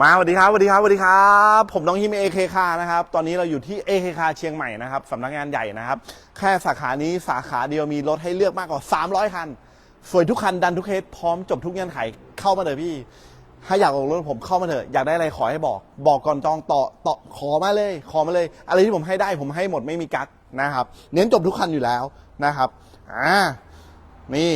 มาสวัสดีครับสวัสดีครับสวัสดีครับ ผมน้องฮิมเอเคคานะครับ ตอนนี้เราอยู่ที่เอเคคาเชียงใหม่นะครับสำนักงานใหญ่นะครับ แค่สาขานี้สาขาเดียวมีรถให้เลือกมากกว่า 300 คัน สวยทุกคันดันทุกเคสพร้อมจบทุกเงื่อนไขเข้ามาเลยพี่ ถ้าอยากออกรถผมเข้ามาเถอะ อยากได้อะไรขอให้บอก บอกก่อนจองต่อต่อขอมาเลย ขอมาเลย อะไรที่ผมให้ได้ผมให้หมดไม่มีกักนะครับ เน้นจบทุกคันอยู่แล้วนะครับ อ่า นี่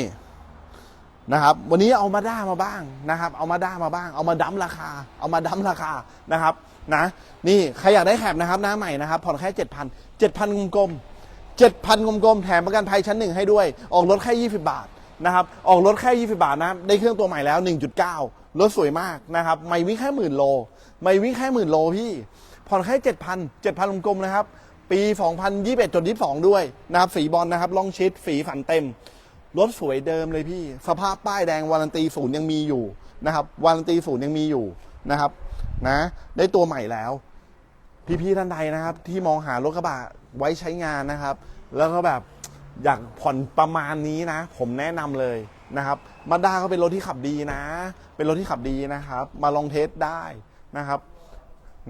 นะครับ วันนี้เอามาด้ามาบ้างนะครับ เอามาด้ามาบ้าง เอามาดั้มราคา เอามาดั้มราคานะครับนะนี่ใครอยากได้แคปนะครับหน้าใหม่นะครับผ่อนแค่เจ็ดพันเจ็ดพันกลมๆเจ็ดพันกลมๆแถมประกันภัยชั้นหนึ่งให้ด้วย ออกรถแค่ยี่สิบาทนะครับออกรถแค่ยี่สิบาทนะได้เครื่องตัวใหม่แล้วหนึ่งจุดเก้ารถสวยมากนะครับ ไม่วิ่งแค่หมื่นโล ไม่วิ่งแค่หมื่นโลพี่ ผ่อนแค่เจ็ดพันเจ็ดพันกลมๆนะครับ ปี 2021จน22 ด้วยนะครับ สีบอลนะครับลองชิดสีฝันเต็ม รถสวยเดิมเลยพี่ สภาพป้ายแดงวารันตีศูนย์ยังมีอยู่นะครับวารันตีศูนย์ยังมีอยู่นะครับนะได้ตัวใหม่แล้ว พี่ๆท่านใดนะครับ ที่มองหารถกระบะไว้ใช้งานนะครับ แล้วก็แบบอยากผ่อนประมาณนี้นะ ผมแนะนำเลยนะครับมาด้าก็เป็นรถที่ขับดีนะ เป็นรถที่ขับดีนะครับ มาลองเทสได้นะครับ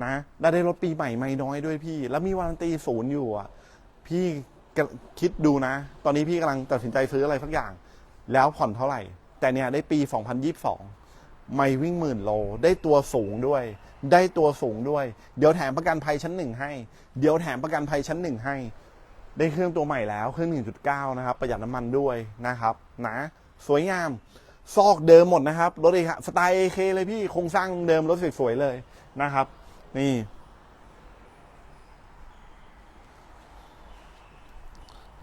นะได้ได้รถปีใหม่ไม่น้อยด้วยพี่ แล้วมีวารันตีศูนย์อยู่อะพี่ คิดดูนะ ตอนนี้พี่กำลังตัดสินใจซื้ออะไรสักอย่าง แล้วผ่อนเท่าไหร่ แต่เนี่ยได้ปี 2022 ไม่วิ่งหมื่นโล ได้ตัวสูงด้วย ได้ตัวสูงด้วย เดี๋ยวแถมประกันภัยชั้นหนึ่งให้ เดี๋ยวแถมประกันภัยชั้นหนึ่งให้ ได้เครื่องตัวใหม่แล้ว เครื่อง 1.9 นะครับ ประหยัดน้ำมันด้วยนะครับ นะ สวยงาม ซอกเดิมหมดนะครับ รถเอสไตล์เอเคเลยพี่ โครงสร้างเดิมรถสวยๆเลยนะครับ นี่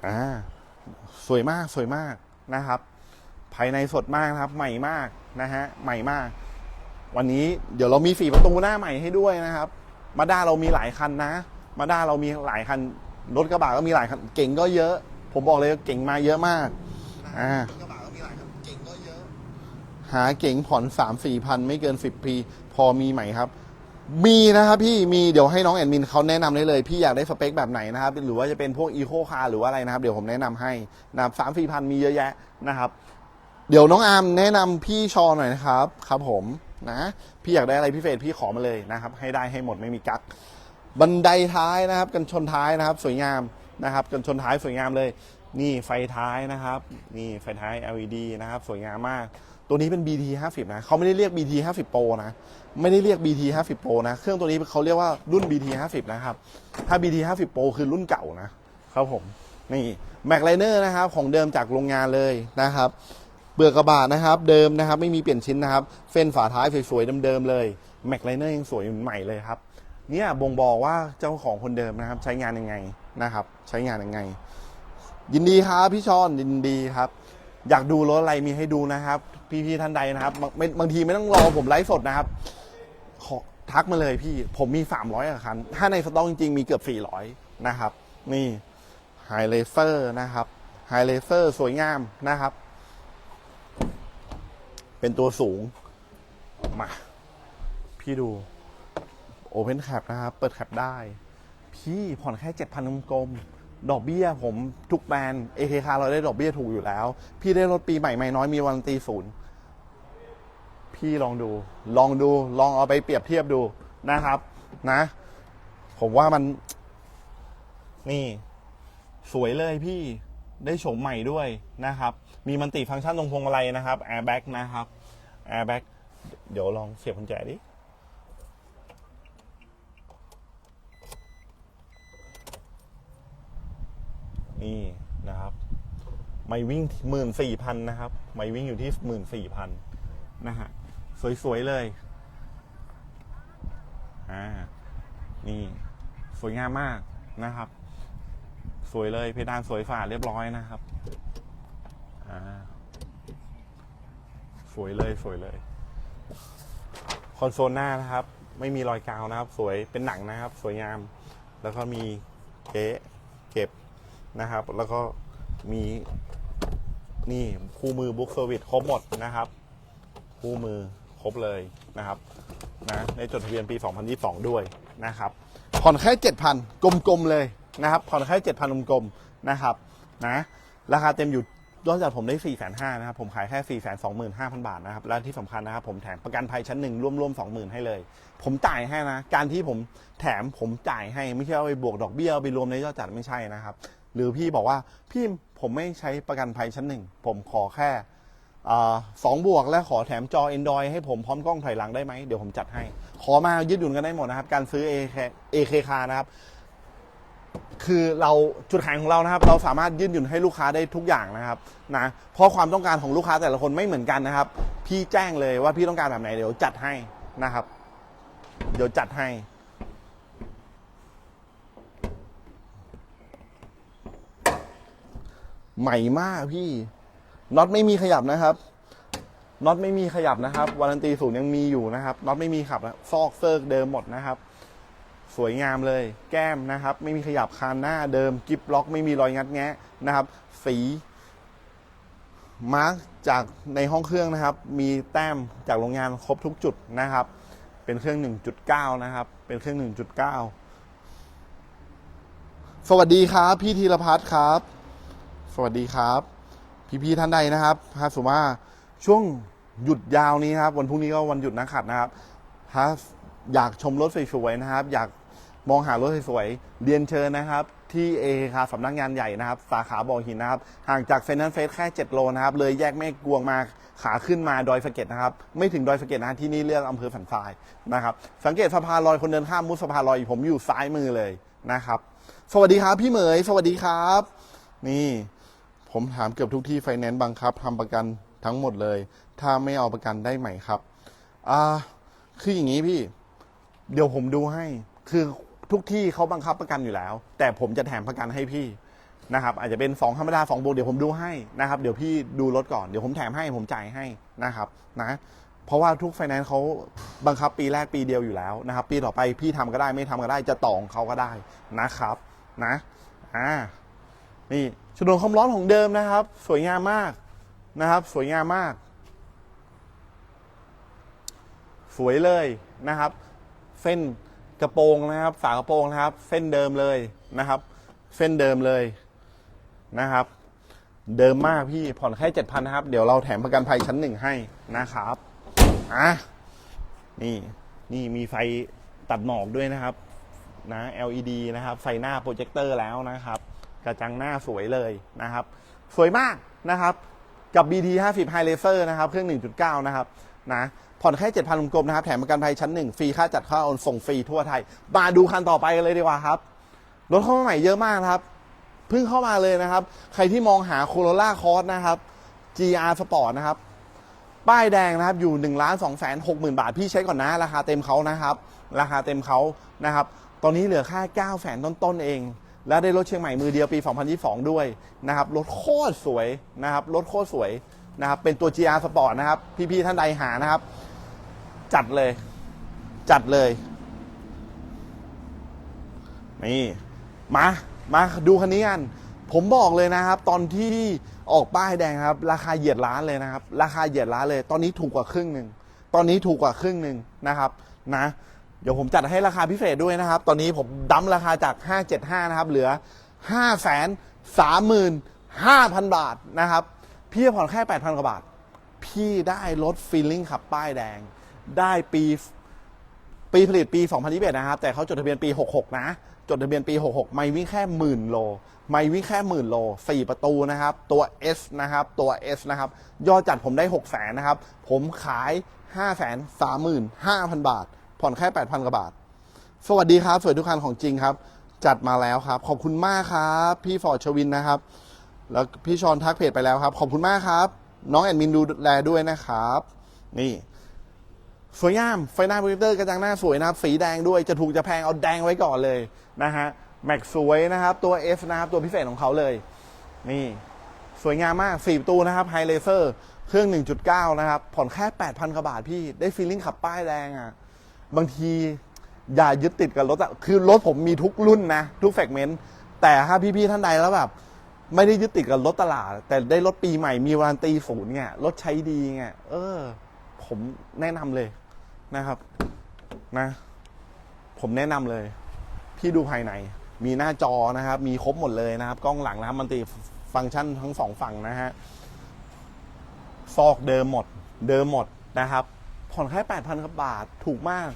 อ่าสวยมากสวยมากนะครับ ภายในสดมากนะครับ ใหม่มากนะฮะใหม่มาก วันนี้เดี๋ยวเรามีสี่ประตูหน้าใหม่ให้ด้วยนะครับมาด้าเรามีหลายคันนะมาด้าเรามีหลายคันรถกระบะก็มีหลายคันเก่งก็เยอะ ผมบอกเลยว่าเก่งมาเยอะมากอ่ารถกระบะก็มีหลายคันเก่งก็เยอะ หาเก่งผ่อนสามสี่พันไม่เกินสิบปี พอมีไหมครับ มีนะครับพี่มีเดี๋ยวให้น้องแอดมินเขาแนะนำได้เลย พี่อยากได้สเปคแบบไหนนะครับหรือว่าจะเป็นพวกอีโคคาร์หรือว่าอะไรนะครับ เดี๋ยวผมแนะนำให้นะครับสามสี่พันมีเยอะแยะนะครับ เดี๋ยวน้องอาร์มแนะนำพี่ชอหน่อยนะครับ ครับผมนะ พี่อยากได้อะไรพี่เฟรพี่ขอมาเลยนะครับ ให้ได้ให้หมดไม่มีกักบันไดท้ายนะครับ กันชนท้ายนะครับ สวยงามนะครับ กันชนท้ายสวยงามเลย นี่ไฟท้ายนะครับ นี่ไฟท้าย LED นะครับ สวยงามมาก ตัวนี้เป็น BT 50นะเขาไม่ได้เรียก BT 50 Pro นะ ไม่ได้เรียก BT 50 Pro นะ เครื่องตัวนี้เขาเรียกว่ารุ่น BT 50นะครับ ถ้า BT 50 Pro คือรุ่นเก่านะ ครับผม นี่แม็กไลเนอร์นะครับ ของเดิมจากโรงงานเลยนะครับเบือกกระบะนะครับ เดิมนะครับ ไม่มีเปลี่ยนชิ้นนะครับ เฟ้นฝาท้ายสวยๆเดิมๆเลยแม็กไลเนอร์ยังสวยใหม่เลยครับ เนี่ยบ่งบอกว่าเจ้าของคนเดิมนะครับ ใช้งานยังไงนะครับ ใช้งานยังไง ยินดีครับพี่ชอนยินดีครับอยากดูรถอะไรมีให้ดูนะครับ พี่ๆท่านใดนะครับบางบางทีไม่ต้องรอผมไลฟ์สดนะครับ ขอทักมาเลยพี่ ผมมี 300อะคัน ถ้าในสต็อกจริงๆ มีเกือบ 400 นะครับ นี่ไฮเลเซอร์นะครับไฮเลเซอร์สวยงามนะครับ เป็นตัวสูง มา พี่ดู Open Cap นะครับ เปิดแคปได้ พี่ผ่อนแค่ 7,000กลมดอกเบี้ยผมทุกแบรนด์ AKK เราได้ดอกเบี้ยถูกอยู่แล้ว พี่ได้รถปีใหม่ไม่น้อยมีวันตีศูนย์ พี่ลองดู ลองดู ลองเอาไปเปรียบเทียบดูนะครับ นะ ผมว่ามัน นี่ สวยเลยพี่ ได้โฉมใหม่ด้วยนะครับ มีมันติฟังก์ชันตรงพวงมาลัยนะครับแอร์แบ็กนะครับแอร์แบ็กเดี๋ยวลองเสียบกุญแจดินี่นะครับ ไม่วิ่งหมื่นสี่พันนะครับ ไม่วิ่งอยู่ที่หมื่นสี่พันนะฮะ สวยๆเลย อ่า นี่ สวยงามมากนะครับ สวยเลยเพดานสวยฝาดเรียบร้อยนะครับ อ่า สวยเลยสวยเลย คอนโซลหน้านะครับ ไม่มีรอยกาวนะครับ สวยเป็นหนังนะครับ สวยงาม แล้วก็มีเก๊เก็บนะครับ แล้วก็มีนี่คู่มือบุ๊กเซอร์วิสครบหมดนะครับ คู่มือ บเลยนะครับนะในจดทะเบียนปี 2022 ด้วยนะครับผ่อนแค่ 7,000 กลมๆเลยนะครับผ่อนแค่ 7,000 กลมๆนะครับนะราคาเต็มอยู่ยอดจัดผมได้4ี่แสนห้านะครับผมขายแค่4ี่แสนสองหมื่นห้าพันบาทนะครับและที่สำคัญนะครับผมแถมประกันภัยชั้นหนึ่งร่วมๆสองหมื่นให้เลย ผมจ่ายให้นะ การที่ผมแถมผมจ่ายให้ไม่ใช่เอาไปบวกดอกเบี้ยเอาไปรวมในยอดจัดไม่ใช่นะครับ หรือพี่บอกว่าพี่ผมไม่ใช้ประกันภัยชั้นหนึ่งผมขอแค่ สองบวกและขอแถมจอ Android ให้ผมพร้อมกล้องถอยหลังได้ไหมเดี๋ยวผมจัดให้ ขอมายืดหยุ่นกันได้หมดนะครับ การซื้อ AK AK คานะครับ คือเราจุดขายของเรานะครับ เราสามารถยืดหยุ่นให้ลูกค้าได้ทุกอย่างนะครับนะเพราะความต้องการของลูกค้าแต่ละคนไม่เหมือนกันนะครับ พี่แจ้งเลยว่าพี่ต้องการแบบไหนเดี๋ยวจัดให้นะครับ เดี๋ยวจัดให้ใหม่มากพี่ น็อตไม่มีขยับนะครับน็อตไม่มีขยับนะครับวารันตีศูนย์ยังมีอยู่นะครับน็อตไม่มีขับนะซอกเซิร์กเดิมหมดนะครับ สวยงามเลย แก้มนะครับ ไม่มีขยับคานหน้าเดิมกิฟล็อก ไม่มีรอยงัดแงะนะครับ สีมาร์กจากในห้องเครื่องนะครับ มีแต้มจากโรงงานครบทุกจุดนะครับ เป็นเครื่อง 1.9 นะครับ เป็นเครื่อง 1.9 สวัสดีครับ พี่ธีรพัฒน์ครับ สวัสดีครับ พี่ๆท่านใดนะครับฮาสุมาช่วงหยุดยาวนี้ครับ วันพรุ่งนี้ก็วันหยุดนักขัดนะครับฮาอยากชมรถสวยๆนะครับ อยากมองหารถสวยๆเรียนเชิญนะครับ ที่เอคาสำนักงานใหญ่นะครับ สาขาบ่อหินนะครับ ห่างจากเซนนันเฟสแค่ 7 โลนะครับ เลยแยกแม่กวงมาขาขึ้นมาดอยสะเก็ดนะครับ ไม่ถึงดอยสะเก็ดนะที่นี่เรียกอำเภอสันทรายนะครับ สังเกตสะพานลอยคนเดินข้ามมุดสะพานลอยผมอยู่ซ้ายมือเลยนะครับ สวัสดีครับพี่เหมย สวัสดีครับ นี่ ผมถามเกือบทุกที่ไฟแนนซ์บังคับทำประกันทั้งหมดเลย ถ้าไม่เอาประกันได้ไหมครับอ่าคืออย่างนี้พี่ เดี๋ยวผมดูให้ คือทุกที่เขาบังคับประกันอยู่แล้ว แต่ผมจะแถมประกันให้พี่นะครับ อาจจะเป็นสองธรรมดาสองบวกเดี๋ยวผมดูให้นะครับ เดี๋ยวพี่ดูรถก่อนเดี๋ยวผมแถมให้ผมจ่ายให้นะครับนะเพราะว่าทุกไฟแนนซ์เขาบังคับปีแรกปีเดียวอยู่แล้วนะครับ ปีต่อไปพี่ทำก็ได้ไม่ทำก็ได้จะต่อของเขาก็ได้นะครับ นะอ่านี่ ชนวนความร้อนของเดิมนะครับ สวยงามมากนะครับ สวยงามมาก สวยเลยนะครับ เส้นกระโปรงนะครับ ฝากระโปรงนะครับ เส้นเดิมเลยนะครับ เส้นเดิมเลยนะครับ เดิมมากพี่ผ่อนแค่เจ็ดพันนะครับ เดี๋ยวเราแถมประกันภัยชั้นหนึ่งให้นะครับอะนี่นี่มีไฟตัดหมอกด้วยนะครับนะ LED นะครับใส่หน้าโปรเจคเตอร์แล้วนะครับ กระจังหน้าสวยเลยนะครับ สวยมากนะครับ กับ BT 50 High Laser นะครับ เครื่อง 1.9 นะครับนะผ่อนแค่ 7,000กลมนะครับ แถมประกันภัยชั้น 1 ฟรีค่าจัดค่าโอนส่งฟรีทั่วไทย มาดูคันต่อไปกันเลยดีกว่าครับ รถเข้ามาใหม่เยอะมากครับ เพิ่งเข้ามาเลยนะครับ ใครที่มองหา Corolla Cross นะครับ GR Sport นะครับ ป้ายแดงนะครับอยู่1นึ่งล้านสองแสนหกหมื่นบาท พี่ใช้ก่อนนะ ราคาเต็มเขานะครับ ราคาเต็มเขานะครับ ตอนนี้เหลือแค่9ก้าแสนต้นๆเอง แล้วได้รถเชียงใหม่มือเดียวปี 2022 ด้วยนะครับรถโคตรสวยนะครับรถโคตรสวยนะครับเป็นตัว GR Sport นะครับ พี่ ๆ ท่านใดหานะครับ จัดเลย จัดเลยนี่มา มาดูคันนี้กันผมบอกเลยนะครับ ตอนที่ออกป้ายแดงครับ ราคาเหยียดล้านเลยนะครับ ราคาเหยียดล้านเลย ตอนนี้ถูกกว่าครึ่งหนึ่งตอนนี้ถูกกว่าครึ่งหนึ่งนะครับ นะ เดี๋ยวผมจัดให้ราคาพิเศษด้วยนะครับ ตอนนี้ผมดั้มราคาจาก 575 นะครับ เหลือ 5 3 5 0 0 0 บาทนะครับ พี่ผ่อนแค่ 8,000 กว่าบาท พี่ได้รถฟีลลิ่งขับป้ายแดง ได้ปีปีผลิตปี 2021 นะครับ แต่เขาจดทะเบียนปี 66 นะ จดทะเบียนปี 66 ไม่วิ่งแค่หมื่นโล ไม่วิ่งแค่หมื่นโล 4 ประตูนะครับ ตัว S นะครับ ตัว S นะครับ ยอดจัดผมได้ 6 0 0 0 0นะครับ ผมขาย 5 3 5 0 0 0 บาท ผ่อนแค่ 8,000 กว่าบาท สวัสดีครับ สวยทุกคันของจริงครับ จัดมาแล้วครับ ขอบคุณมากครับ พี่ฟอร์ดชวินนะครับ แล้วพี่ชอนทักเพจไปแล้วครับ ขอบคุณมากครับ น้องแอดมินดูแลด้วยนะครับ นี่ สวยงาม ไฟหน้าโปรเจคเตอร์กระจังหน้าสวยนะครับ สีแดงด้วย จะถูกจะแพงเอาแดงไว้ก่อนเลยนะฮะ แม็กสวยนะครับ ตัว F นะครับตัวพิเศษของเขาเลย นี่ สวยงามมาก4ประตูนะครับไฮเลเซอร์เครื่อง 1.9 นะครับ ผ่อนแค่ 8,000กว่าบาทพี่ ได้ฟีลลิ่งขับป้ายแดงอะ่ะ บางทีอย่ายึดติดกับรถอะคือรถผมมีทุกรุ่นนะ ทุกแฟกเมนต์ แต่ถ้าพี่ๆท่านใดแล้วแบบ ไม่ได้ยึดติดกับรถตลาด แต่ได้รถปีใหม่มีวารันตีศูนย์เนี่ยรถใช้ดีไงเออ ผมแนะนำเลยนะครับนะ ผมแนะนำเลย พี่ดูภายใน มีหน้าจอนะครับ มีครบหมดเลยนะครับ กล้องหลังนะครับมันติฟังก์ชันทั้งสองฝั่งนะฮะซอกเดิมหมด เดิมหมดนะครับ ผ่อนแค่แปดพันบาทถูกมาก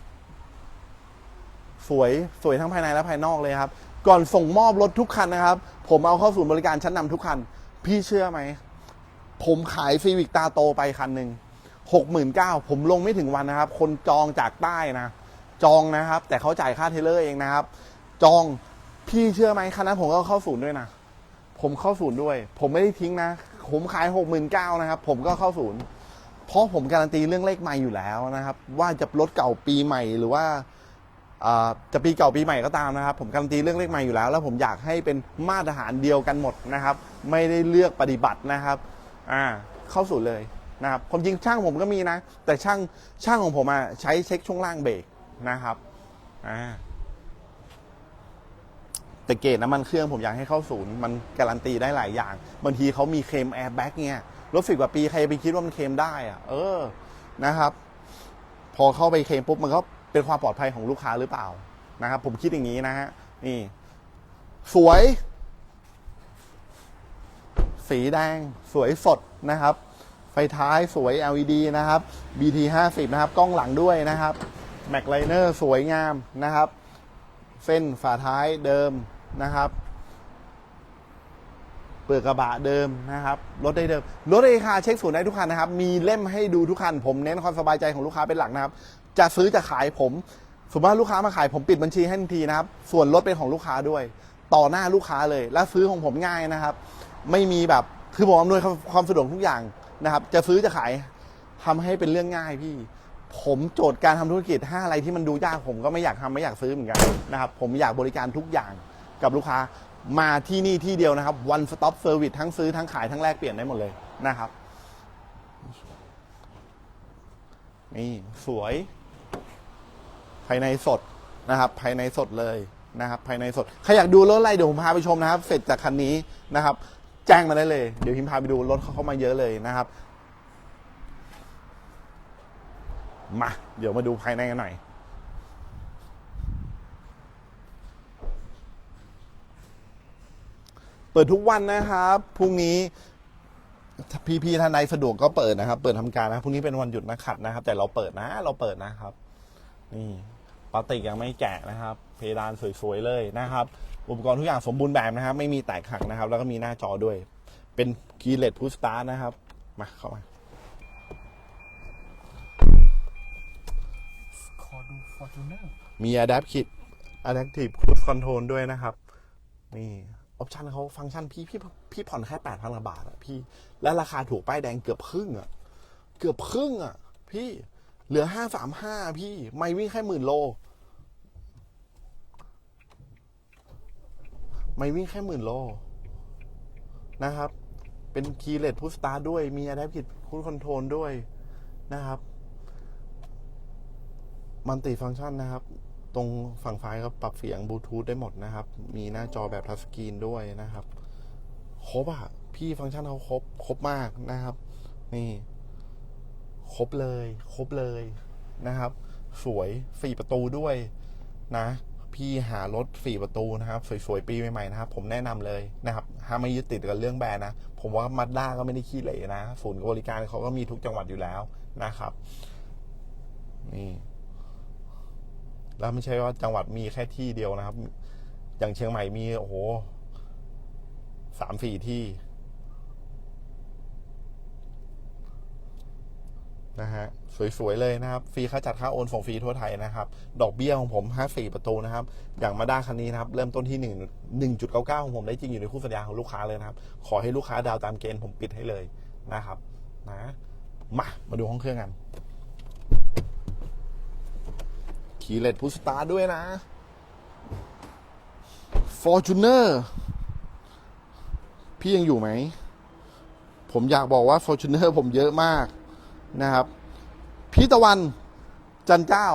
สวยสวยทั้งภายในและภายนอกเลยครับ ก่อนส่งมอบรถทุกคันนะครับ ผมเอาเข้าศูนย์บริการชั้นนำทุกคัน พี่เชื่อไหม ผมขายซีวิกตาโตไปคันหนึ่งหกหมื่นเก้าผมลงไม่ถึงวันนะครับ คนจองจากใต้นะ จองนะครับ แต่เขาจ่ายค่าเทเลอร์เองนะครับ จองพี่เชื่อไหมคันนั้นผมก็เข้าศูนย์ด้วยนะผมเข้าศูนย์ด้วย ผมไม่ได้ทิ้งนะ ผมขายหกหมื่นเก้านะครับ ผมก็เข้าศูนย์ เพราะผมการันตีเรื่องเลขใหม่อยู่แล้วนะครับ ว่าจะรถเก่าปีใหม่หรือว่าจะปีเก่าปีใหม่ก็ตามนะครับ ผมการันตีเรื่องเลขใหม่อยู่แล้ว แล้วผมอยากให้เป็นมาตรฐานเดียวกันหมดนะครับ ไม่ได้เลือกปฏิบัตินะครับอ่าเข้าศูนย์เลยนะครับความจริงช่างผมก็มีนะ แต่ช่างช่างของผมอะใช้เช็คช่วงล่างเบรกนะครับอ่าแต่เกรดน้ำมันเครื่องผมอยากให้เข้าศูนย์มันการันตีได้หลายอย่างบางทีเขามีเคมแอร์แบ็กเนี่ย รถสิบกว่าปีใครไปคิดว่ามันเคลมได้อะเออนะครับ พอเข้าไปเคลมปุ๊บมันก็เป็นความปลอดภัยของลูกค้าหรือเปล่านะครับ ผมคิดอย่างนี้นะฮะนี่ สวย สีแดง สวยสดนะครับ ไฟท้ายสวย LED นะครับ BT 50นะครับ กล้องหลังด้วยนะครับแม็กไลเนอร์สวยงามนะครับ เส้นฝาท้ายเดิมนะครับ ปลือกกระบะเดิมนะครับรถได้เดิมรถเอคาเช็คศูนย์ได้ทุกคันนะครับ มีเล่มให้ดูทุกคัน ผมเน้นความสบายใจของลูกค้าเป็นหลักนะครับ จะซื้อจะขายผมสมมติว่าลูกค้ามาขายผมปิดบัญชีให้ทันทีนะครับ ส่วนรถเป็นของลูกค้าด้วย ต่อหน้าลูกค้าเลย และซื้อของผมง่ายนะครับ ไม่มีแบบคือผมอำนวยความสะดวกทุกอย่างนะครับ จะซื้อจะขายทำให้เป็นเรื่องง่ายพี่ ผมโจทย์การทำธุรกิจถ้าอะไรที่มันดูยากผมก็ไม่อยากทำไม่อยากซื้อเหมือนกันนะครับ ผมอยากบริการทุกอย่างกับลูกค้า มาที่นี่ที่เดียวนะครับ one stop service ทั้งซื้อทั้งขายทั้งแลกเปลี่ยนได้หมดเลยนะครับ นี่สวย ภายในสดนะครับ ภายในสดเลยนะครับ ภายในสด ใครอยากดูรถอะไรเดี๋ยวผมพาไปชมนะครับ เสร็จจากคันนี้นะครับ แจ้งมาได้เลย เดี๋ยวพิมพาไปดูรถเขาเข้ามาเยอะเลยนะครับ มา เดี๋ยวมาดูภายในกันหน่อย เปิดทุกวันนะครับพรุ่งนี้ถ้าพี่ท่านใดสะดวกก็เปิดนะครับ เปิดทำการนะพรุ่งนี้เป็นวันหยุดนักขัดนะครับ แต่เราเปิดนะ เราเปิดนะครับ นี่ปาติกยังไม่แกะนะครับ เพดานสวยๆเลยนะครับ อุปกรณ์ทุกอย่างสมบูรณ์แบบนะครับ ไม่มีแตกหักนะครับ แล้วก็มีหน้าจอด้วย เป็นคีเลสพุชสตาร์นะครับ มาเข้ามาขอดู Fortuner มี Adaptive Adaptive Cruise Control ด้วยนะครับ นี่ ออปชันเขาฟังก์ชันพี่พี่พี่ผ่อนแค่แปดพันกว่าบาทอะพี่ และราคาถูกป้ายแดงเกือบครึ่งอะเกือบครึ่งอะพี่เหลือห้าสามห้าพี่ไม่วิ่งแค่หมื่นโล ไม่วิ่งแค่หมื่นโลนะครับ เป็นคีเลสพุสตาร์ด้วยมี Adaptive Cruise Control ด้วยนะครับ มัลติฟังก์ชันนะครับ ตรงฝั่งซ้ายก็ปรับเสียงบลูทูธได้หมดนะครับ มีหน้าจอแบบทัชสกรีนด้วยนะครับ ครบอะพี่ฟังก์ชันเขาครบ ครบมากนะครับ นี่ ครบเลย ครบเลยนะครับ สวยสี่ประตูด้วยนะพี่หารถสี่ประตูนะครับ สวยๆ ปีใหม่ๆนะครับ ผมแนะนำเลยนะครับห้ามไม่ยึดติดกับเรื่องแบรนด์นะ ผมว่ามัดด้าก็ไม่ได้ขี้เหร่นะ ศูนย์บริการเขาก็มีทุกจังหวัดอยู่แล้วนะครับ นี่ แล้วไม่ใช่ว่าจังหวัดมีแค่ที่เดียวนะครับ อย่างเชียงใหม่มีโอ้โหสามสี่ที่นะฮะสวยๆเลยนะครับฟรีค่าจัดค่าโอนส่งฟรีทั่วไทยนะครับ ดอกเบี้ยของผมห้าสี่ประตูนะครับ อย่างมาด้าคันนี้นะครับ เริ่มต้นที่หนึ่งหนึ่งจุดเก้าเก้าของผมได้จริงอยู่ในคู่สัญญาของลูกค้าเลยนะครับ ขอให้ลูกค้าดาวตามเกณฑ์ผมปิดให้เลยนะครับนะมามาดูห้องเครื่องกัน คีเลสพุสตาร์ด้วยนะ Fortuner พี่ยังอยู่ไหม ผมอยากบอกว่า Fortuner ผมเยอะมากนะครับ พี่ตะวันจันเจ้า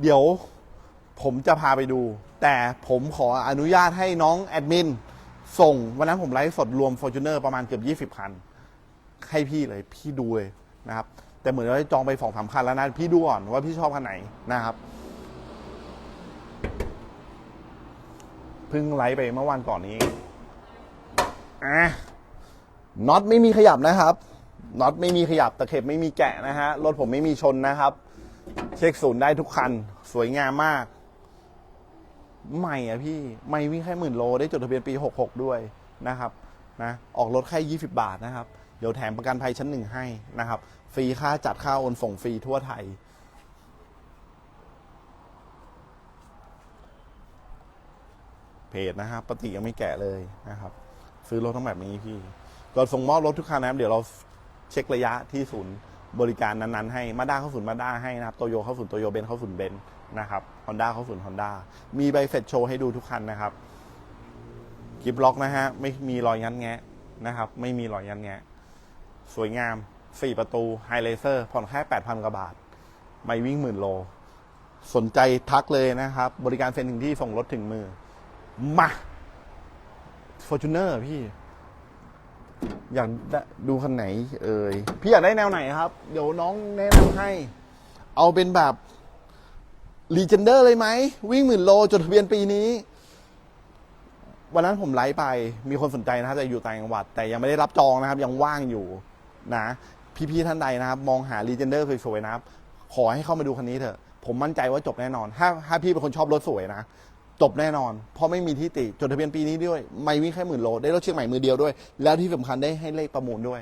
เดี๋ยวผมจะพาไปดู แต่ผมขออนุญาตให้น้องแอดมินส่ง วันนั้นผมไลฟ์สดรวม Fortuner ประมาณเกือบ 20 คัน ให้พี่เลยพี่ดูเลยนะครับ แต่เหมือนว่าจองไปสองสามคันแล้วนะ พี่ดูก่อนว่าพี่ชอบคันไหนนะครับ เพิ่งไลฟ์ไปเมื่อวันก่อนนี้อะน็อตไม่มีขยับนะครับน็อตไม่มีขยับตะเข็บไม่มีแกะนะฮะรถผมไม่มีชนนะครับ เช็คศูนย์ได้ทุกคัน สวยงามมาก ใหม่อะพี่ไม่วิ่งแค่หมื่นโลได้จดทะเบียนปี 66 ด้วยนะครับนะออกรถแค่ 20 บาทนะครับ เดี๋ยวแถมประกันภัยชั้นหนึ่งให้นะครับ ฟรีค่าจัดค่าโอนส่งฟรีทั่วไทย เพ จนะครับปกติยังไม่แกะเลยนะครับ ซื้อรถต้องแบบนี้พี่ก่อนส่งมอบรถทุกคันนะครับ เดี๋ยวเราเช็คระยะที่ศูนย์บริการนั้นๆให้มาด้าเข้าศูนย์มาด้าให้นะครับโตโยเข้าศูนย์โตโยเบนเข้าศูนย์เบนนะครับฮอนด้าเข้าศูนย์ฮอนด้ามีใบเสร็จโชว์ให้ดูทุกคันนะครับกิฟล็อกนะฮะไม่มีรอยงันแงะนะครับ ไม่มีรอยงันแงะ สวยงาม 4 ประตูไฮเลเซอร์ผ่อนแค่ 8,000 กว่าบาท ไม่วิ่งหมื่นโล สนใจทักเลยนะครับ บริการเซ็นถึงที่ส่งรถถึงมือ มาฟอร์จูเนอร์พี่ อยากด้ดูคันไหน เอ่ยพี่อยากได้แนวไหนครับ เดี๋ยวน้องแนะนำให้ เอาเป็นแบบรีเจนเดอร์เลยไหม วิ่งหมื่นโลจดทะเบียนปีนี้ วันนั้นผมไลฟ์ไป มีคนสนใจนะครับแต่อยู่ต่างจังหวัด แต่ยังไม่ได้รับจองนะครับ ยังว่างอยู่นะพี่ๆท่านใดนะครับ มองหารีเจนเดอร์สวยๆนะครับ ขอให้เข้ามาดูคันนี้เถอะ ผมมั่นใจว่าจบแน่นอน ถ้าถ้าพี่เป็นคนชอบรถสวยนะ จบแน่นอน เพราะไม่มีที่ติจดทะเบียนปีนี้ด้วย ไม่วิ่งแค่หมื่นโล ได้รถเชียงใหม่มือเดียวด้วย แล้วที่สำคัญได้ให้เลขประมูลด้วย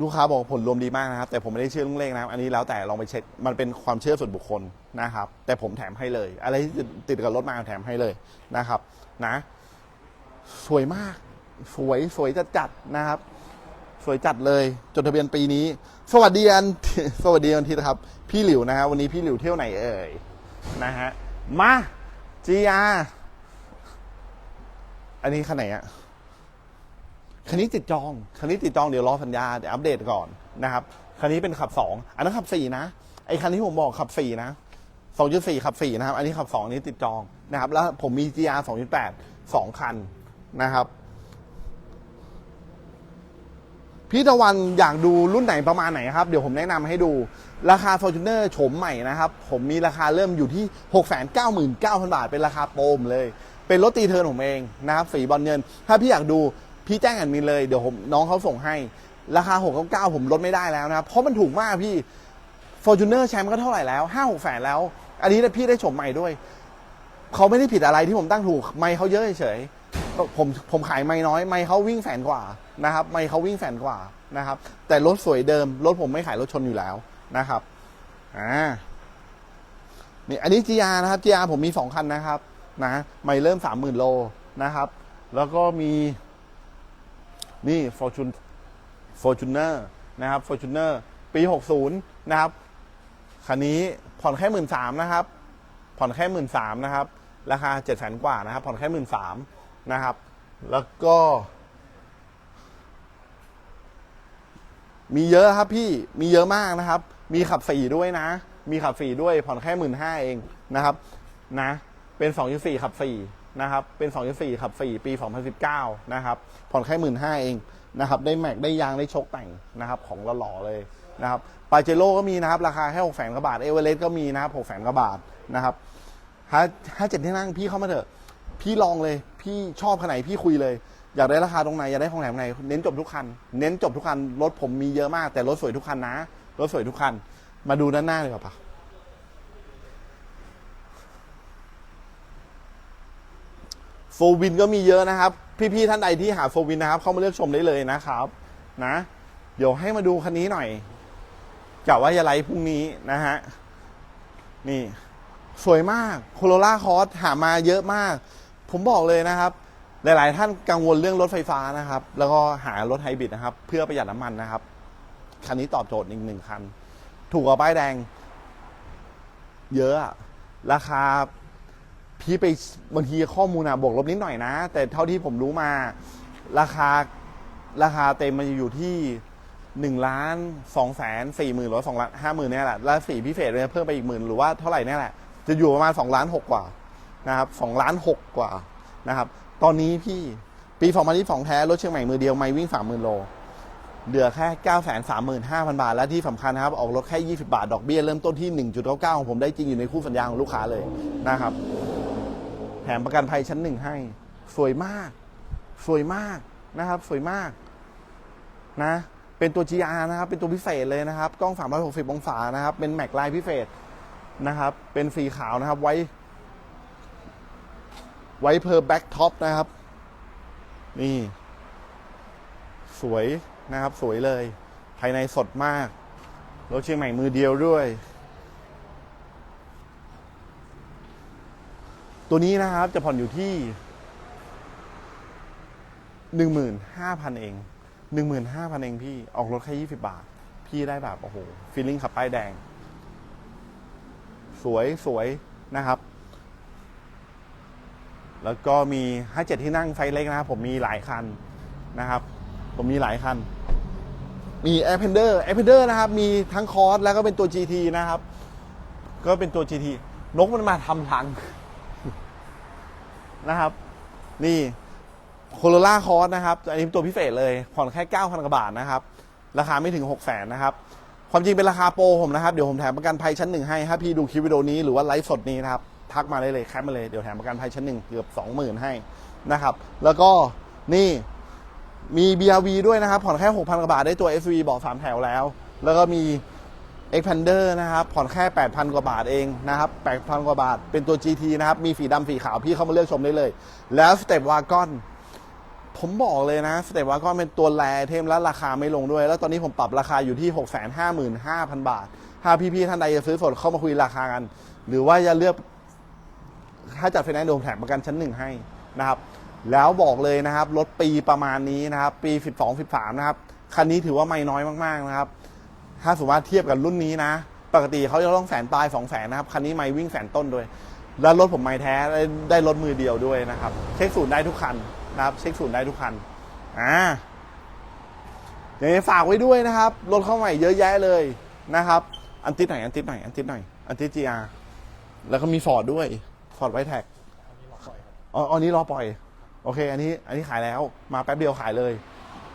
ลูกค้าบอกผลรวมดีมากนะครับ แต่ผมไม่ได้เชื่อเรื่องเลขนะครับ อันนี้แล้วแต่ลองไปเช็ค มันเป็นความเชื่อส่วนบุคคลนะครับ แต่ผมแถมให้เลย อะไรที่ติดกับรถมาแถมให้เลยนะครับ นะ สวยมาก สวยสวยจัดจัดนะครับ สวยจัดเลย จดทะเบียนปีนี้ สวัสดีอันสวัสดีอันทีนะครับ พี่หลิวนะฮะวันนี้พี่หลิวเที่ยวไหนเอ่ยนะฮะมา GR อันนี้คันไหนอะคันนี้ติดจอง คันนี้ติดจองเดี๋ยวรอสัญญาเดี๋ยวอัปเดตก่อนนะครับคันนี้เป็นขับสองอันนั้นขับสี่นะ ไอคันที่ผมบอกขับสี่นะสองจุดสี่ขับสี่นะครับ อันนี้ขับสองนนี้ติดจองนะครับ แล้วผมมี GR สองจุดแปดสองคันนะครับ พี่ตะวันอยากดูรุ่นไหนประมาณไหนครับ เดี๋ยวผมแนะนำให้ดูราคา Fortuner โฉมใหม่นะครับ ผมมีราคาเริ่มอยู่ที่ 699,000 บาท เป็นราคาโปรมเลย เป็นรถตีเทิร์นผมเองนะครับสีบอลเงิน ถ้าพี่อยากดูพี่แจ้งแอดมินเลยเดี๋ยวผมน้องเขาส่งให้ ราคา 699 ผมลดไม่ได้แล้วนะครับ เพราะมันถูกมากพี่ Fortuner แชมป์ก็เท่าไหร่แล้ว 5-6แสนแล้ว อันนี้พี่ได้โฉมใหม่ด้วย เขาไม่ได้ผิดอะไรที่ผมตั้งถูก ไม่เขาเยอะเฉยๆผมผมขายไม่น้อย ไม่เขาวิ่งแสนกว่า นะครับไม่เขาวิ่งแสนกว่านะครับ แต่รถสวยเดิม รถผมไม่ขายรถชนอยู่แล้วนะครับอ่านี่อันนี้ GR นะครับ GR ผมมีสองคันนะครับนะไม่เริ่มสามหมื่นโลนะครับ แล้วก็มีนี่ Fortune Fortuner นะครับ Fortuner ปี 60 นะครับ คันนี้ผ่อนแค่หมื่นสามนะครับ ผ่อนแค่หมื่นสามนะครับ ราคาเจ็ดแสนกว่านะครับ ผ่อนแค่หมื่นสามนะครับ แล้วก็ มีเยอะครับพี่มีเยอะมากนะครับ มีขับสี่ด้วยนะ มีขับสี่ด้วยผ่อนแค่หมื่นห้าเองนะครับนะเป็นสองจุดสี่ขับสี่นะครับเป็นสองจุดสี่ขับสี่ปีสองพันสิบเก้านะครับผ่อนแค่หมื่นห้าเองนะครับได้แม็กได้ยางได้ชคแต่งนะครับของหล่อๆเลยนะครับปาเจโร่ก็มีนะครับ ราคาแค่หกแสนกว่าบาทเอเวอเรสต์ก็มีนะครับหกแสนกว่าบาทนะครับห้าห้าเจ็ดที่นั่งพี่เข้ามาเถอะ พี่ลองเลย พี่ชอบขนาดไหนพี่คุยเลย อยากได้ราคาตรงไหนอยากได้ของแถมไหนเน้นจบทุกคัน เน้นจบทุกคันรถผมมีเยอะมาก แต่รถสวยทุกคันนะรถสวยทุกคัน มาดูด้านหน้าเลยครับปะโฟวินก็มีเยอะนะครับ พี่ๆท่านใดที่หาโฟวินนะครับ เข้ามาเลือกชมได้เลยนะครับ นะ เดี๋ยวให้มาดูคันนี้หน่อยกะว่าจะไลฟ์พรุ่งนี้นะฮะนี่ สวยมากโคโรล่าคอสหามาเยอะมาก ผมบอกเลยนะครับ หลาย ๆ ท่านกังวลเรื่องรถไฟฟ้านะครับ แล้วก็หารถไฮบริดนะครับ เพื่อประหยัดน้ำมันนะครับ คันนี้ตอบโจทย์อีกหนึ่งคัน ถูกกว่าป้ายแดง เยอะ ราคาพี่ไปบางทีข้อมูลอะบวกลบนิดหน่อยนะ แต่เท่าที่ผมรู้มา ราคาราคาเต็มมันอยู่ที่หนึ่งล้านสองแสนสี่หมื่นหรือสองล้านห้าหมื่นเนี่ยแหละ แล้วสีพิเศษเนี่ยเพิ่มไปอีกหมื่นหรือว่าเท่าไหร่เนี่ยแหละ จะอยู่ประมาณสองล้านหกกว่านะครับสองล้านหกกว่านะครับ ตอนนี้พี่ปีสองพันที่สองแท้รถเชียงใหม่มือเดียวไม่วิ่งสามหมื่นโล เหลือแค่เก้าแสนสามหมื่นห้าพันบาท และที่สำคัญนะครับ ออกรถแค่ยี่สิบาท ดอกเบี้ยเริ่มต้นที่หนึ่งจุดเก้าเก้าของผมได้จริงอยู่ในคู่สัญญาของลูกค้าเลยนะครับแถมประกันภัยชั้นหนึ่งให้ สวยมาก สวยมากนะครับ สวยมากนะ เป็นตัว GR นะครับ เป็นตัวพิเศษเลยนะครับ กล้อง 360 องศานะครับ เป็นแม็กไลน์พิเศษนะครับ เป็นสีขาวนะครับ ไว้ ไว้เพอร์แบ็กท็อปนะครับ นี่ สวยนะครับ สวยเลย ภายในสดมากรถเชียงใหม่มือเดียวด้วย ตัวนี้นะครับจะผ่อนอยู่ที่หนึ่งหมื่นห้าพันเองหนึ่งหมื่นห้าพันเองพี่ ออกรถแค่ยี่สิบาท พี่ได้แบบ โอ้โหฟีลลิ่งขับป้ายแดง สวยสวยนะครับ แล้วก็มีห้าเจ็ดที่นั่งไซส์เล็กนะครับ ผมมีหลายคันนะครับ ผมมีหลายคัน มี a i r p e n d e r a i r p e n d e r นะครับ มีทั้งคอร์สแล้วก็เป็นตัว GT นะครับ ก็เป็นตัว GT นกมันมาทำทังนะครับ นี่โคโรล่าคอร์สนะครับ อันนี้เป็นตัวพิเศษเลย ผ่อนแค่9,000กว่าบาทนะครับ ราคาไม่ถึง 6 0 0 0 0นนะครับ ความจริงเป็นราคาโปรผมนะครับ เดี๋ยวผมแถมประกันภัยชั้นหนึ่งให้ถ้าพี่ดูคลิปวิดีโอนี้หรือว่าไลฟ์สดนี้นะครับ ทักมาได้เลยแคปมาเลยเดี๋ยวแถมประกันภัยชั้นหนึ่งเกือบ 20,000 ให้นะครับแล้วก็นี่มี BRV ด้วยนะครับ ผ่อนแค่ 6,000 กว่าบาทได้ตัว SV เบอกสามแถวแล้ว แล้วก็มี Expander นะครับ ผ่อนแค่ 8,000 กว่าบาทเองนะครับ 8,000 กว่าบาท เป็นตัว GT นะครับ มีสีดำสีขาวพี่เข้ามาเลือกชมได้เลย แล้ว Step Wagon ผมบอกเลยนะ Step Wagon เป็นตัวแรเทมและราคาไม่ลงด้วย แล้วตอนนี้ผมปรับราคาอยู่ที่ 655,000 บาท ถ้าพี่ๆท่านใดจะซื้อสดเข้ามาคุยราคากัน หรือว่าจะเลือก ถ้าจัดไฟแนนซ์เดี๋ยวมแถมประกันชั้นหนึ่งให้นะครับ แล้วบอกเลยนะครับ รถปีประมาณนี้นะครับ ปี 12 13 นะครับ คันนี้ถือว่าไม่น้อยมากๆนะครับ ถ้าสมมติว่าเทียบกับรุ่นนี้นะ ปกติเขาจะต้องแสนปลายสองแสนนะครับ คันนี้ไม่วิ่งแสนต้นด้วย แล้วรถผมไม่แท้ได้ไดรถมือเดียวด้วยนะครับ เช็คศูนย์ได้ทุกคันนะครับ เช็คศูนย์ได้ทุกคัน อ่าอย่างนี้ฝากไว้ด้วยนะครับ รถเข้าใหม่เยอะแยะเลยนะครับ อันติดหน่อย อันติดหน่อย อันติดหน่อย อันติด GR แล้วก็มีฟอร์ดด้วย ฟอร์ดไวแท็กอ๋ออันนี้รอปล่อย โอเค อันนี้ อันนี้ขายแล้ว มาแป๊บเดียวขายเลย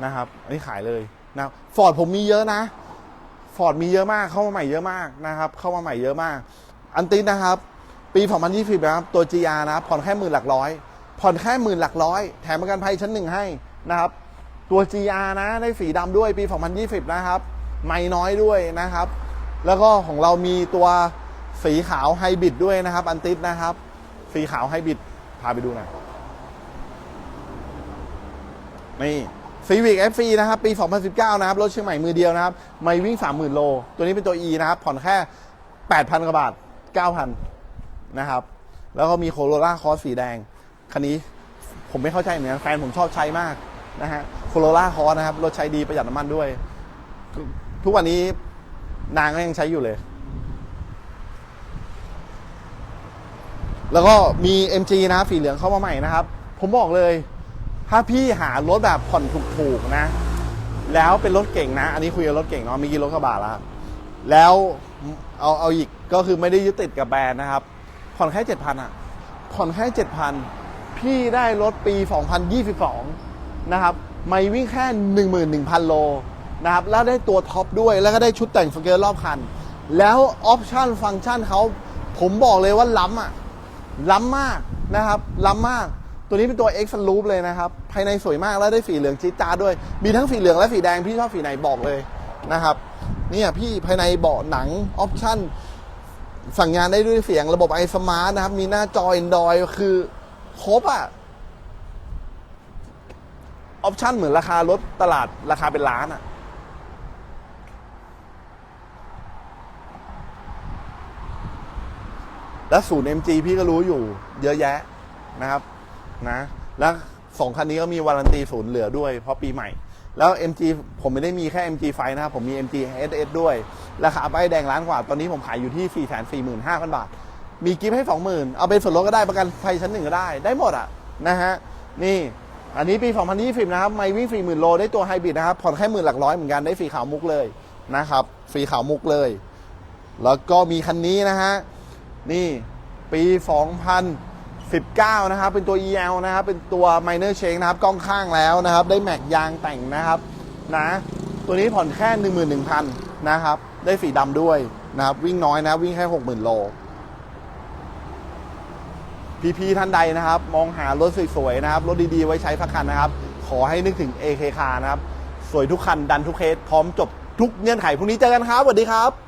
นะครับ อันนี้ขายเลยนะฟอร์ดผมมีเยอะนะ ฟอร์ดมีเยอะมาก เข้ามาใหม่เยอะมากนะครับ เข้ามาใหม่เยอะมาก อันติดนะครับ ปี 2020นะครับ ตัว GR นะครับผ่อนแค่หมื่นหลักร้อย ผ่อนแค่หมื่นหลักร้อย แถมประกันภัยชั้นหนึ่งให้นะครับ ตัว GR นะ ได้สีดำด้วย ปี 2020 นะครับ ไม่น้อยด้วยนะครับ แล้วก็ของเรามีตัวสีขาวไฮบริดด้วยนะครับ อันติดนะครับ สีขาวไฮบริดพาไปดูหน่อยนี่ Civic FC นะครับปี 2019 นะครับรถเชียงใหม่มือเดียวนะครับ ไม่วิ่ง 30,000 โล ตัวนี้เป็นตัว E นะครับ ผ่อนแค่ 8,000 กว่าบาท 9,000 นะครับ แล้วก็มีโคโรล่าคอสสีแดง คันนี้ผมไม่เข้าใจเหมือนกันแฟนผมชอบใช้มากนะฮะโคโรล่าคอสนะครับ รถใช้ดีประหยัดน้ำมันด้วย ทุกวันนี้นางก็ยังใช้อยู่เลย แล้วก็มี MG นะสีเหลืองเข้ามาใหม่นะครับ ผมบอกเลย ถ้าพี่หารถแบบผ่อนถูกๆนะ แล้วเป็นรถเก่งนะ อันนี้คุยกับรถเก่งเนาะมีกี่รถกระบะแล้ว แล้วเอาเอาอีกก็คือไม่ได้ยึดติดกับแบรนด์นะครับ ผ่อนแค่เจ็ดพันอะ ผ่อนแค่เจ็ดพันพี่ได้รถปี 2022 นะครับไม่วิ่งแค่ 11,000 โลนะครับ แล้วได้ตัวท็อปด้วย แล้วก็ได้ชุดแต่งสเกลรอบคัน แล้วออปชั่นฟังก์ชันเขาผมบอกเลยว่าล้ำอะ ล้ำมากนะครับล้ำมาก ตัวนี้เป็นตัว X Loop เลยนะครับ ภายในสวยมากแล้วได้สีเหลืองจี๊ดจ้าดด้วย มีทั้งสีเหลืองและสีแดง พี่ชอบสีไหนบอกเลยนะครับเนี่ยพี่ภายในเบาะหนังออปชั่นสั่งงานได้ด้วยเสียงระบบ i Smart นะครับ มีหน้าจอ Android คือครบอะออปชั่นเหมือนราคารถตลาดราคาเป็นล้านอะ แล้วศูนย์ MG พี่ก็รู้อยู่เยอะแยะนะครับนะแล้วสองคันนี้ก็มีวารันตีศูนย์เหลือด้วยเพราะปีใหม่ แล้ว MG ผมไม่ได้มีแค่ MG ไฟนะครับ ผมมี MG SS ด้วย ราคาป้ายแดงล้านกว่าตอนนี้ผมขายอยู่ที่ 4 4 5 0 0 0 บาท มีกิฟต์ให้ 20,000 เอาเป็นส่วนลดก็ได้ประกันภัยชั้นหนึ่งก็ได้ได้หมดอะนะฮะนี่อันนี้ปี 2020 นะครับ ไม่วิ่ง40,000โลได้ตัวไฮบริดนะครับ ผ่อนแค่หมื่นหลักร้อยเหมือนกันได้ฟรีขาวมุกเลยนะครับฟรีขาวมุกเลย แล้วก็มีคันนี้นะฮะ นี่ปี 2019 นะครับ เป็นตัว EL นะครับ เป็นตัว Minor Change นะครับ กล้องข้างแล้วนะครับ ได้แม็กยางแต่งนะครับนะ ตัวนี้ผ่อนแค่ 11,000 นะครับ ได้สีดำด้วยนะครับ วิ่งน้อยนะ วิ่งแค่ 60,000 โล พี่ๆท่านใดนะครับ มองหารถสวยๆนะครับ รถดีๆ ไว้ใช้พักคันนะครับ ขอให้นึกถึง AK Car นะครับ สวยทุกคัน ดันทุกเคส พร้อมจบทุกเงื่อนไขพรุ่งนี้เจอกันครับ สวัสดีครับ